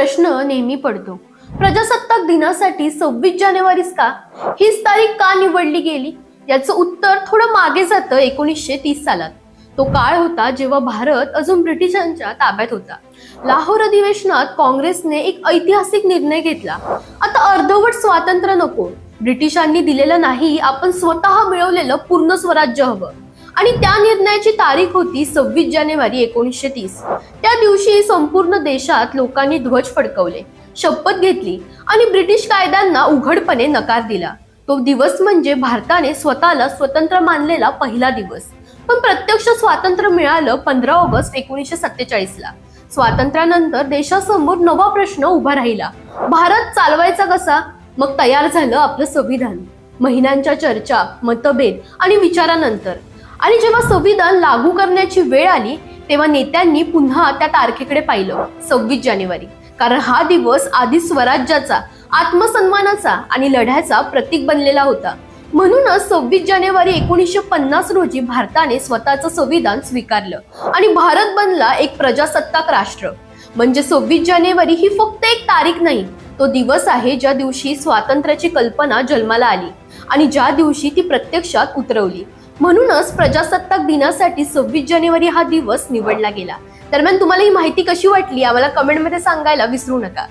प्रश्न नेहमी पडतो. प्रजासत्ताक दिनासाठी सव्वीस जानेवारीच का? हीच तारीख का निवडली गेली? याचं उत्तर थोडं मागे जातं एकोणीसशे तीस सालात. तो काळ होता जेव्हा भारत अजून ब्रिटिशांच्या ताब्यात होता. लाहोर अधिवेशनात काँग्रेसने एक ऐतिहासिक निर्णय घेतला. आता अर्धवट स्वातंत्र्य नको. ब्रिटिशांनी दिलेलं नाही आपण स्वतः मिळवलेलं पूर्ण स्वराज्य हवं. आणि त्या निर्णयाची तारीख होती सव्वीस जानेवारी एकोणीसशे तीस. त्या दिवशी संपूर्ण देशात लोकांनी ध्वज फडकवले शपथ घेतली आणि ब्रिटिश कायद्यांना उघडपणे नकार दिला. तो दिवस म्हणजे भारताने स्वतःला स्वतंत्र मानलेला पहिला दिवस. पण प्रत्यक्ष स्वातंत्र्य मिळालं पंधरा ऑगस्ट एकोणीसशे सत्तेचाळीस ला. स्वातंत्र्यानंतर देशासमोर नवा प्रश्न उभा राहिला. भारत चालवायचा कसा? मग तयार झालं आपलं संविधान. महिन्यांच्या चर्चा मतभेद आणि विचारानंतर. आणि जेव्हा संविधान लागू करण्याची वेळ आली तेव्हा नेत्यांनी पुन्हा त्या तारखेकडे पाहिलं सव्वीस जानेवारी. कारण हा दिवस आधी स्वराज्याचा आत्मसन्मानाचा आणि लढ्याचा प्रतीक बनलेला होता. म्हणूनच सव्वीस जानेवारी एकोणीसशे पन्नास रोजी भारताने स्वतःचं संविधान स्वीकारलं आणि भारत बनला एक प्रजासत्ताक राष्ट्र. म्हणजे सव्वीस जानेवारी ही फक्त एक तारीख नाही तो दिवस आहे ज्या दिवशी स्वातंत्र्याची कल्पना जन्माला आली आणि ज्या दिवशी ती प्रत्यक्षात उतरवली. म्हणूनच प्रजासत्ताक दिनासाठी सव्वीस जानेवारी हा दिवस निवडला गेला. दरम्यान तुम्हाला ही माहिती कशी वाटली आम्हाला कमेंटमध्ये सांगायला विसरू नका.